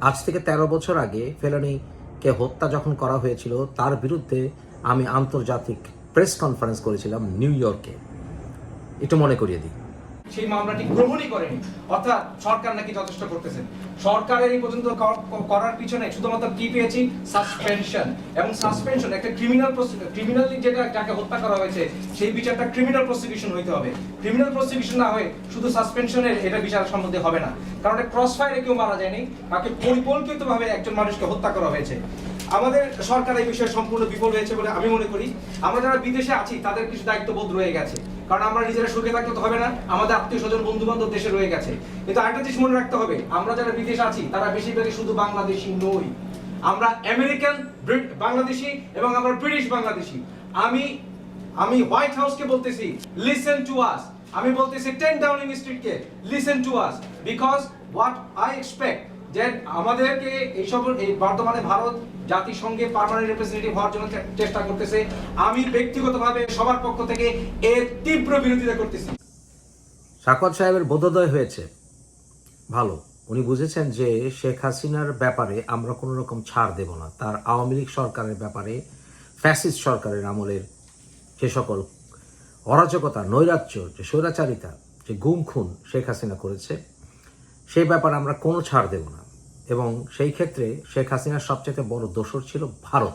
আজ থেকে ১৩ বছর আগে ফেলানিকে হত্যা যখন করা হয়েছিল, তার বিরুদ্ধে আমি আন্তর্জাতিক প্রেস কনফারেন্স করেছিলাম নিউ ইয়র্কে। একটু মনে করিয়ে দিই। সেই মামলাটি গ্রহণই করেনি। অর্থাৎ সরকার নাকি যথেষ্ট করতেছেন সরকারের এই পর্যন্ত করার পিছনে শুধুমাত্র কি পেয়েছি? সাসপেনশন এবং সাসপেনশন একটা ক্রিমিনাল ক্রিমিনালি যেটা যাকে হত্যা করা হয়েছে, সেই বিচারটা ক্রিমিনাল প্রসিকিউশন হইতে হবে। ক্রিমিনাল প্রসিকিউশন না হয়ে শুধু সাসপেনশনের এটা বিচার সম্বন্ধে হবে না। কারণ এটা ক্রস ফায়ারে কেউ মারা যায়নি তাকে পরিকল্পিতভাবে একজন মানুষকে হত্যা করা হয়েছে। আমাদের সরকার এই বিষয়ে সম্পূর্ণ বিফল হয়েছে বলে আমি মনে করি। আমরা যারা বিদেশে আছি, তাদের কিছু দায়িত্ববোধ রয়ে গেছে। কারণ আমরা নিজেরা সুখে থাকতে তো হবে না, আমাদের আত্মীয় স্বজন বন্ধু বান্ধব দেশে রয়ে গেছে। কিন্তু আরেকটা জিনিস মনে রাখতে হবে, আমরা যারা বিদেশে আছি, তারা বেশিরভাগই শুধু বাংলাদেশি নই। আমরা আমেরিকান বাংলাদেশি এবং আমরা ব্রিটিশ বাংলাদেশি। আমি আমি হোয়াইট হাউসকে বলতেছি লিসেন টু আস আমি বলতেছি ten Downing স্ট্রিটকে listen to us because what I expect যে আমাদেরকে এইসব এই বর্তমানে ভারত জাতিসংঘে পার্মানেন্ট রিপ্রেজেন্টেটিভ হওয়ার জন্য চেষ্টা করতেছে। আমি ব্যক্তিগতভাবে সবার পক্ষ থেকে এর তীব্র বিরোধিতা করতেছি। সাকত সাহেবের বোধোদয় হয়েছে। ভালো। উনি বুঝেছেন যে শেখ হাসিনার ব্যাপারে আমরা কোনো রকম ছাড় দেব না। তার আওয়ামী লীগ সরকারের ব্যাপারে, ফ্যাসিস্ট সরকারের আমলের যে সকল অরাজকতা, নৈরাজ্য, যে স্বৈরাচারিতা, যে গুম খুন শেখ হাসিনা করেছে সেই ব্যাপারে আমরা কোনো ছাড় দেব না। এবং সেই ক্ষেত্রে শেখ হাসিনার সবচেয়ে বড় দোষর ছিল ভারত।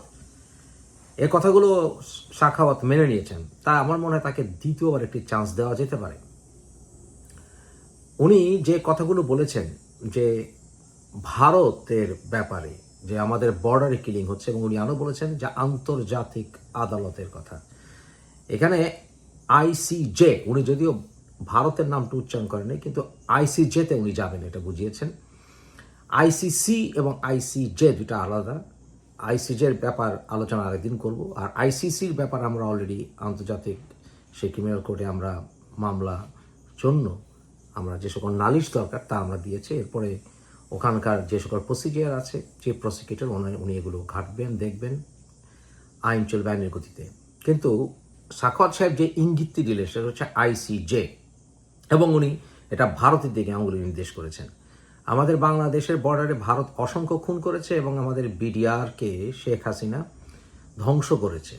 এ কথাগুলো শাখাওয়াত মেনে নিয়েছেন। তা আমার মনে হয় তাকে দ্বিতীয়বার একটি চান্স দেওয়া যেতে পারে। উনি যে কথাগুলো বলেছেন যে ভারতের ব্যাপারে যে আমাদের বর্ডারে কিলিং হচ্ছে এবং উনি আরও বলেছেন যে আন্তর্জাতিক আদালতের কথা। এখানে আইসিজে উনি যদিও ভারতের নামটা উচ্চারণ করেনি কিন্তু আইসিজেতে উনি যাবেন, এটা বুঝিয়েছেন। আইসিসি এবং আইসিজে দুটা আলাদা। আইসিজের ব্যাপার আলোচনা আরেকদিন করব, আর আইসিসির ব্যাপার আমরা অলরেডি আন্তর্জাতিক সেই ক্রিমিনাল কোর্টে আমরা মামলা জন্য আমরা যে সকল নালিশ দরকার তা আমরা দিয়েছি। এরপরে ওখানকার যে সকল প্রসিজিয়ার আছে যে প্রসিকিউটর উনি এগুলো ঘাটবেন, দেখবেন আইন চলবে আইনের গতিতে। কিন্তু সাখওয়াত সাহেব যে ইঙ্গিতটি দিলেন, সেটা হচ্ছে আইসিজে এবং উনি এটা ভারতের দিকে আঙুলি নির্দেশ করেছেন। আমাদের বাংলাদেশের বর্ডারে ভারত অসংখ্য খুন করেছে এবং আমাদের বিডিআরকে শেখ হাসিনা ধ্বংস করেছে।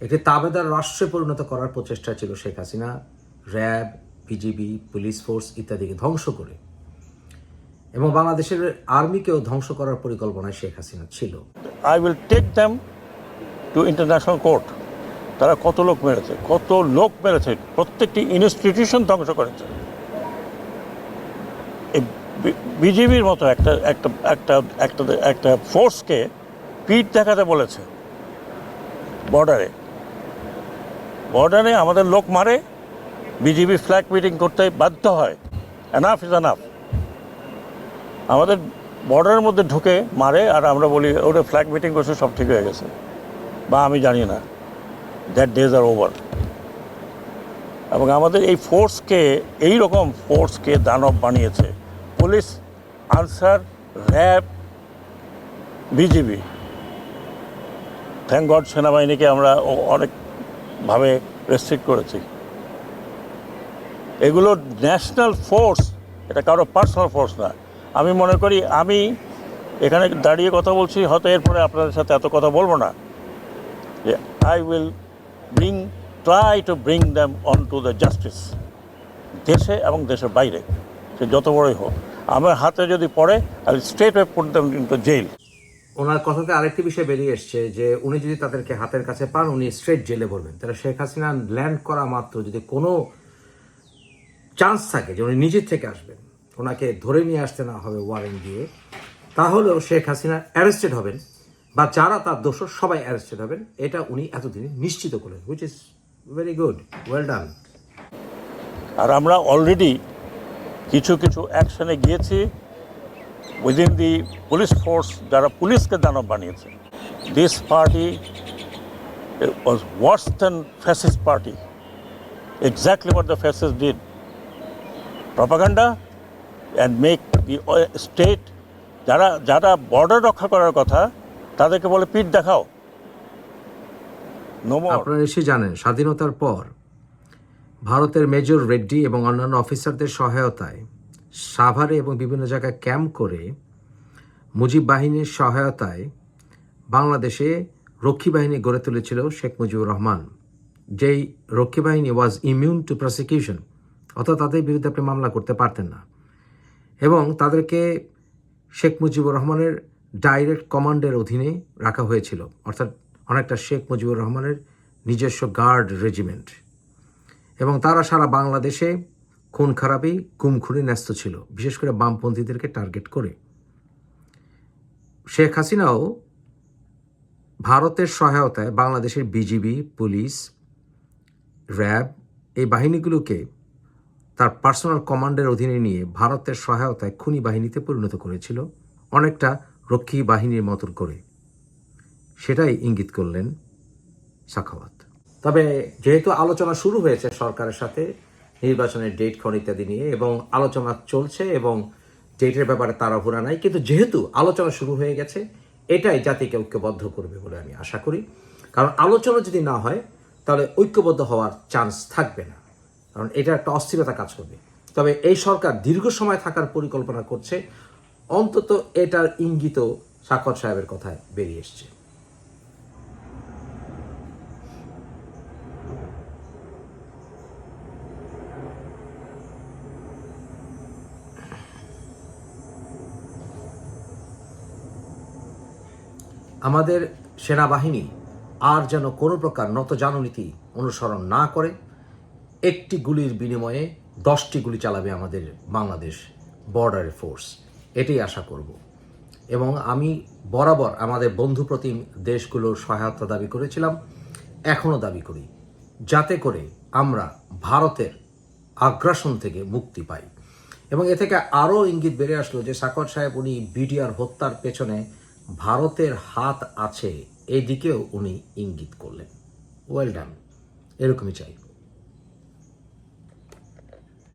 একটি তাবেদার রাষ্ট্রে পরিণত করার প্রচেষ্টা ছিল Sheikh Hasina, RAB, BGB, police force ইত্যাদিকে ধ্বংস করে। এবং বাংলাদেশের আর্মিকেও ধ্বংস করার পরিকল্পনায় শেখ হাসিনা ছিল। I will take them to international court তারা কত লোক মেরেছে, কত লোক মেরেছে, প্রত্যেকটি ইনস্টিটিউশন ধ্বংস করেছে। বিজেপির মতো একটা একটা একটা একটা একটা ফোর্সকে পিঠ দেখাতে বলেছে বর্ডারে বর্ডারে আমাদের লোক মারে বিজেপি ফ্ল্যাগ মিটিং করতে বাধ্য হয়। এনাফ ইজ এনাফ আমাদের বর্ডারের মধ্যে ঢুকে মারে, আর আমরা বলি ওটা ফ্ল্যাগ মিটিং করছে, সব ঠিক হয়ে গেছে। বা আমি জানি না। দ্যাট ডেজ আর ওভার এবং আমাদের এই ফোর্সকে এই রকম ফোর্সকে দানব বানিয়েছে। Police, Ansar, RAB, BGB. Thank God সেনাবাহিনীকে আমরা অনেকভাবে রেস্ট্রিক্ট করেছি। এগুলো ন্যাশনাল ফোর্স এটা কারও পার্সোনাল ফোর্স না। আমি মনে করি, আমি এখানে দাঁড়িয়ে কথা বলছি, হয়তো এরপরে আপনাদের সাথে এত কথা বলব না। যে I will bring try to bring them on to the justice দেশে এবং দেশের বাইরে, সে যত বড়ই হোক। আমার হাতে যদি পড়ে I straight way put them in jail ওনার কথাতে আরেকটি বিষয় বেরিয়ে এসছে, যে উনি যদি তাদেরকে হাতের কাছে পান, উনি স্ট্রেট জেলে পড়বেন। তাহলে শেখ হাসিনা ল্যান্ড করা মাত্র যদি কোনো চান্স থাকে যে উনি নিজের থেকে আসবেন, ওনাকে ধরে নিয়ে আসতে না হবে ওয়ারেন্ট দিয়ে, তাহলেও শেখ হাসিনা অ্যারেস্টেড হবেন। বা যারা তার দোষর সবাই অ্যারেস্টেড হবেন, এটা উনি এতদিনে নিশ্চিত করলেন which is very good well done আর আমরা অলরেডি কিছু কিছু অ্যাকশনে গিয়েছি উইদিন দি পুলিশ ফোর্স যারা পুলিশকে দানব বানিয়েছে। This party was worse then fascist party exactly what the fascist did propaganda and make the state যারা যারা বর্ডার রক্ষা করার কথা তাদেরকে বলে পিঠ দেখাও। আপনারা এসে জানেন, স্বাধীনতার পর ভারতের মেজর রেড্ডি এবং অন্যান্য অফিসারদের সহায়তায় সাভারে এবং বিভিন্ন জায়গায় ক্যাম্প করে মুজিব বাহিনীর সহায়তায় বাংলাদেশে রক্ষী বাহিনী গড়ে তুলেছিল শেখ মুজিবুর রহমান। যেই রক্ষী বাহিনী ওয়াজ ইমিউন টু প্রসিকিউশন অর্থাৎ তাদের বিরুদ্ধে আপনি মামলা করতে পারতেন না। এবং তাদেরকে শেখ মুজিবুর রহমানের ডাইরেক্ট কমান্ডের অধীনে রাখা হয়েছিল, অর্থাৎ অনেকটা শেখ মুজিবুর রহমানের নিজস্ব গার্ড রেজিমেন্ট। এবং তারা সারা বাংলাদেশে খুন খারাপি গুম খুনে ন্যস্ত ছিল, বিশেষ করে বামপন্থীদেরকে টার্গেট করে। শেখ হাসিনাও ভারতের সহায়তায় বাংলাদেশের বিজিবি, পুলিশ, র্যাব এই বাহিনীগুলোকে তার পার্সোনাল কমান্ডের অধীনে নিয়ে ভারতের সহায়তায় খুনি বাহিনীতে পরিণত করেছিল। অনেকটা রক্ষী বাহিনীর মতো করে। সেটাই ইঙ্গিত করলেন সাখাওয়াত। তবে যেহেতু আলোচনা শুরু হয়েছে সরকারের সাথে, নির্বাচনের ডেট ক্ষণ ইত্যাদি নিয়ে, এবং আলোচনা চলছে এবং ডেটের ব্যাপারে তাড়াহুড়া নাই, কিন্তু যেহেতু আলোচনা শুরু হয়ে গেছে, এটাই জাতিকে ঐক্যবদ্ধ করবে বলে আমি আশা করি। কারণ আলোচনা যদি না হয়, তাহলে ঐক্যবদ্ধ হওয়ার চান্স থাকবে না। কারণ এটা একটা অস্থিরতা কাজ করবে। তবে এই সরকার দীর্ঘ সময় থাকার পরিকল্পনা করছে অন্তত এটার ইঙ্গিত সাক্ষর সাহেবের কথায় বেরিয়ে এসছে। আমাদের সেনাবাহিনী আর যেন কোনো প্রকার নতজাননীতি অনুসরণ না করে, একটি গুলির বিনিময়ে দশটি গুলি চালাবে আমাদের বাংলাদেশ বর্ডার ফোর্স এটাই আশা করব। এবং আমি বরাবর আমাদের বন্ধুপ্রতিম দেশগুলোর সহায়তা দাবি করেছিলাম, এখনও দাবি করি, যাতে করে আমরা ভারতের আগ্রাসন থেকে মুক্তি পাই। এবং এ থেকে আরও ইঙ্গিত বেড়ে আসলো যে সাকর সাহেব উনি বিডিআর হত্যার পেছনে ভারতের হাত আছে, এই দিকেও উনি ইঙ্গিত করলেন। ওয়েল ডান এরকমই চাই।